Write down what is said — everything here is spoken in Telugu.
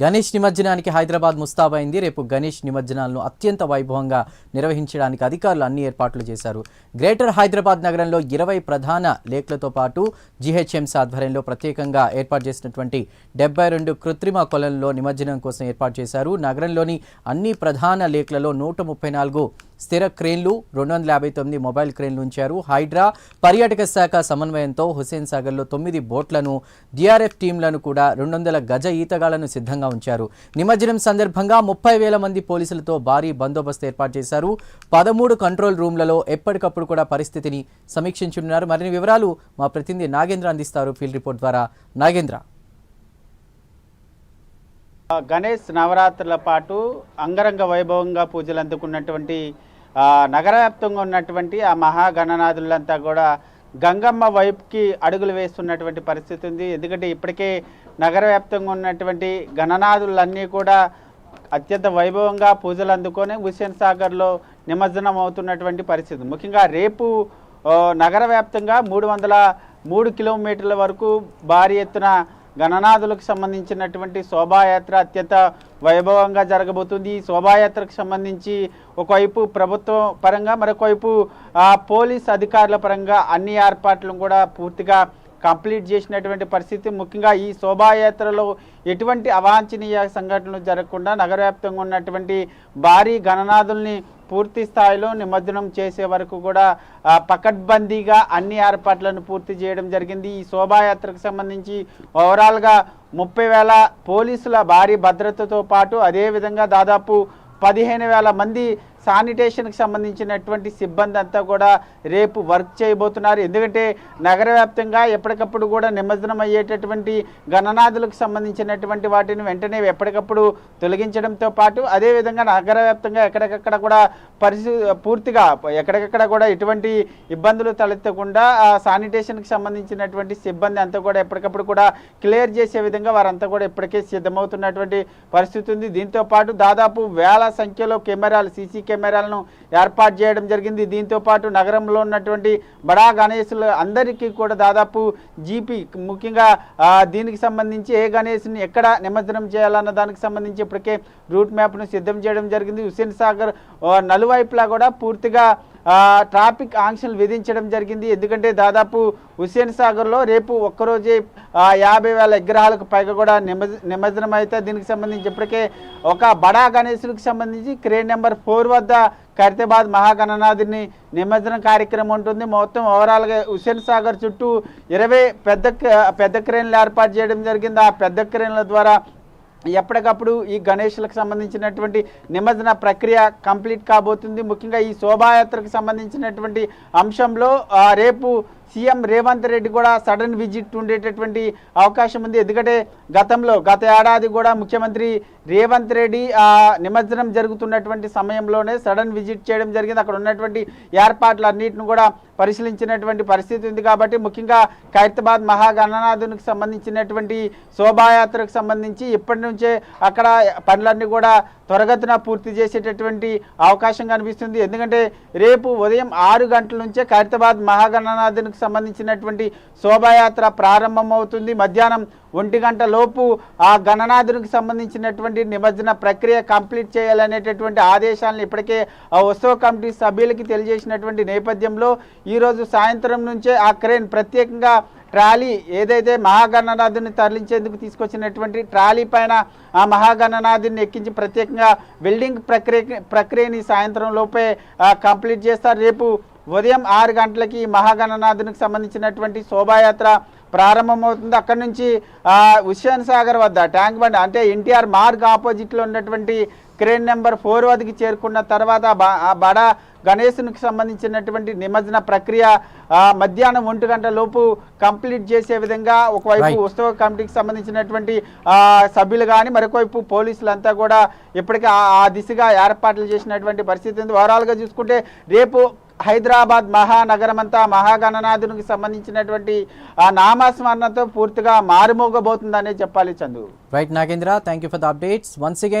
గణేష్ నిమజ్జనానికి హైదరాబాద్ ముస్తాబైంది రేపు గణేష్ నిమజ్జనాలను అత్యంత వైభవంగా నిర్వహించడానికి అధికారులు అన్ని ఏర్పాట్లు చేశారు. గ్రేటర్ హైదరాబాద్ నగరంలో ఇరవై ప్రధాన లేక్లతో పాటు జీహెచ్ఎంసీ ఆధ్వర్యంలో ప్రత్యేకంగా ఏర్పాటు చేసినటువంటి డెబ్బై రెండు కృత్రిమ కొలంలో నిమజ్జనం కోసం ఏర్పాటు చేశారు. నగరంలోని అన్ని ప్రధాన లేక్లలో నూట ముప్పై నాలుగు స్థిర క్రేన్లు రెండు వందల యాభై తొమ్మిది మొబైల్ క్రేన్లు ఉంచారు. హైడ్రా పర్యాటక శాఖ సమన్వయంతో హుస్సేన్ సాగర్లో తొమ్మిది బోట్లను డిఆర్ఎఫ్ టీంలను కూడా రెండు వందల గజ ఈతగాళ్ళను సిద్ధంగా ఉంచారు. నిమజ్జనం సందర్భంగా ముప్పై వేల మంది పోలీసులతో భారీ బందోబస్తు ఏర్పాటు చేశారు. పదమూడు కంట్రోల్ రూమ్లలో ఎప్పటికప్పుడు కూడా పరిస్థితిని సమీక్షించున్నారు. మరిన్ని వివరాలు మా ప్రతినిధి నాగేంద్ర అందిస్తారు ఫీల్డ్ రిపోర్ట్ ద్వారా. నాగేంద్ర. గణేష్ నవరాత్రుల పాటు అంగరంగ వైభవంగా పూజలు అందుకున్నటువంటి నగర వ్యాప్తంగా ఉన్నటువంటి ఆ మహాగణనాథులంతా కూడా గంగమ్మ వైపుకి అడుగులు వేస్తున్నటువంటి పరిస్థితి ఉంది. ఎందుకంటే ఇప్పటికే నగర వ్యాప్తంగా ఉన్నటువంటి గణనాథులన్నీ కూడా అత్యంత వైభవంగా పూజలు అందుకొని హుస్సేన్ సాగర్లో నిమజ్జనం అవుతున్నటువంటి పరిస్థితి. ముఖ్యంగా రేపు నగర వ్యాప్తంగా మూడు వందల మూడు కిలోమీటర్ల వరకు భారీ ఎత్తున గణనాథులకు సంబంధించినటువంటి శోభాయాత్ర అత్యంత వైభవంగా జరగబోతుంది. ఈ శోభాయాత్రకు సంబంధించి ఒకవైపు ప్రభుత్వం పరంగా మరొకవైపు పోలీస్ అధికారుల పరంగా అన్ని ఏర్పాట్లను కూడా పూర్తిగా కంప్లీట్ చేసినటువంటి పరిస్థితి. ముఖ్యంగా ఈ శోభాయాత్రలో ఎటువంటి అవాంఛనీయ సంఘటనలు జరగకుండా నగర వ్యాప్తంగా ఉన్నటువంటి భారీ గణనాథుల్ని పూర్తి స్థాయిలో నిమజ్జనం చేసే వరకు కూడా పకడ్బందీగా అన్ని ఏర్పాట్లను పూర్తి చేయడం జరిగింది. ఈ శోభాయాత్రకు సంబంధించి ఓవరాల్గా ముప్పై వేల పోలీసుల భారీ భద్రతతో పాటు అదేవిధంగా దాదాపు పదిహేను వేల మంది శానిటేషన్కి సంబంధించినటువంటి సిబ్బంది అంతా కూడా రేపు వర్క్ చేయబోతున్నారు. ఎందుకంటే నగర వ్యాప్తంగా ఎప్పటికప్పుడు కూడా నిమజ్జనం అయ్యేటటువంటి గణనాథులకు సంబంధించినటువంటి వాటిని వెంటనే ఎప్పటికప్పుడు తొలగించడంతో పాటు అదేవిధంగా నగర వ్యాప్తంగా ఎక్కడికక్కడ కూడా పరిస్థితి పూర్తిగా ఎక్కడికక్కడ కూడా ఎటువంటి ఇబ్బందులు తలెత్తకుండా ఆ శానిటేషన్కి సంబంధించినటువంటి సిబ్బంది అంతా కూడా ఎప్పటికప్పుడు కూడా క్లియర్ చేసే విధంగా వారంతా కూడా ఇప్పటికే సిద్ధమవుతున్నటువంటి పరిస్థితి ఉంది. దీంతో పాటు దాదాపు వేల సంఖ్యలో కెమెరాలు సీసీ కెమెరాలను ఏర్పాటు చేయడం జరిగింది. దీంతో పాటు నగరంలో ఉన్నటువంటి బడా గణేశులు అందరికీ కూడా దాదాపు జీపీ ముఖ్యంగా దీనికి సంబంధించి ఏ గణేష్ని ఎక్కడ నిమజ్జనం చేయాలన్న దానికి సంబంధించి ఇప్పటికే రూట్ మ్యాప్ను సిద్ధం చేయడం జరిగింది. హుస్సేన్ సాగర్ నలువైపులా కూడా పూర్తిగా ట్రాఫిక్ ఆంక్షలు విధించడం జరిగింది. ఎందుకంటే దాదాపు హుస్సేన్ సాగర్లో రేపు ఒక్కరోజే యాభై వేల విగ్రహాలకు పైగా కూడా నిమజ్ నిమజ్జనం అయితే దీనికి సంబంధించి ఇప్పటికే ఒక బడా గణేశులకు సంబంధించి క్రేన్ నెంబర్ ఫోర్ వద్ద ఖైరతాబాద్ మహాగణనాథుని నిమజ్జనం కార్యక్రమం ఉంటుంది. మొత్తం ఓవరాల్గా హుస్సేన్ సాగర్ చుట్టూ ఇరవై పెద్ద పెద్ద క్రేన్లు ఏర్పాటు చేయడం జరిగింది. ఆ పెద్ద క్రేన్ల ద్వారా ఎప్పటికప్పుడు ఈ గణేష్లకు సంబంధించినటువంటి నిమజ్జన ప్రక్రియ కంప్లీట్ కాబోతుంది. ముఖ్యంగా ఈ శోభాయాత్రకు సంబంధించినటువంటి అంశంలో రేపు సీఎం రేవంత్ రెడ్డి కూడా సడన్ విజిట్ ఉండేటటువంటి అవకాశం ఉంది. ఎందుకంటే గతంలో గత ఏడాది కూడా ముఖ్యమంత్రి రేవంత్ రెడ్డి ఆ, నిమజ్జనం జరుగుతున్నటువంటి సమయంలోనే సడన్ విజిట్ చేయడం జరిగింది. అక్కడ ఉన్నటువంటి ఏర్పాట్లన్నింటిని కూడా పరిశీలించినటువంటి పరిస్థితి ఉంది కాబట్టి ముఖ్యంగా ఖైరతాబాద్ మహాగణనాథునికి సంబంధించినటువంటి శోభాయాత్రకు సంబంధించి ఇప్పటి నుంచే అక్కడ పనులన్నీ కూడా త్వరగతిన పూర్తి చేసేటటువంటి అవకాశం కనిపిస్తుంది. ఎందుకంటే రేపు ఉదయం ఆరు గంటల నుంచే ఖైరతాబాద్ మహాగణనాథునికి సంబంధించినటువంటి శోభాయాత్ర ప్రారంభమవుతుంది. మధ్యాహ్నం ఒంటి గంట లోపు ఆ గణనాథునికి సంబంధించినటువంటి నిమజ్జన ప్రక్రియ కంప్లీట్ చేయాలనేటటువంటి ఆదేశాలను ఇప్పటికే ఆ ఉత్సవ కమిటీ సభ్యులకి తెలియజేసినటువంటి నేపథ్యంలో ఈరోజు సాయంత్రం నుంచే ఆ క్రేన్ ప్రత్యేకంగా ట్రాలీ ఏదైతే మహాగణనాథుని తరలించేందుకు తీసుకొచ్చినటువంటి ట్రాలీ పైన ఆ మహాగణనాథుని ఎక్కించి ప్రత్యేకంగా వెల్డింగ్ ప్రక్రియ ప్రక్రియని సాయంత్రం లోపే కంప్లీట్ చేస్తారు. రేపు ఉదయం ఆరు గంటలకి మహాగణనాథునికి సంబంధించినటువంటి శోభాయాత్ర ప్రారంభమవుతుంది అక్కడి నుంచి హుస్సేన్ సాగర్ వద్ద ట్యాంక్ బండ్ అంటే ఎన్టీఆర్ మార్గ్ ఆపోజిట్లో ఉన్నటువంటి క్రేన్ నెంబర్ ఫోర్ వద్దకి చేరుకున్న తర్వాత బడా గణేశునికి సంబంధించినటువంటి నిమజ్జన ప్రక్రియ మధ్యాహ్నం ఒంటి గంట లోపు కంప్లీట్ చేసే విధంగా ఒకవైపు. ఉత్సవ కమిటీకి సంబంధించినటువంటి సభ్యులు కానీ మరొకవైపు పోలీసులంతా కూడా ఇప్పటికే ఆ- ఆ దిశగా ఏర్పాట్లు చేసినటువంటి పరిస్థితి ఉంది ఓవరాల్గా చూసుకుంటే రేపు హైదరాబాద్ మహానగరం అంతా మహాగణనాథునికి సంబంధించినటువంటి ఆ నామస్మరణతో పూర్తిగా మారుమోగబోతుందనే చెప్పాలి Chandu. Right Nagendra thank you for the updates once again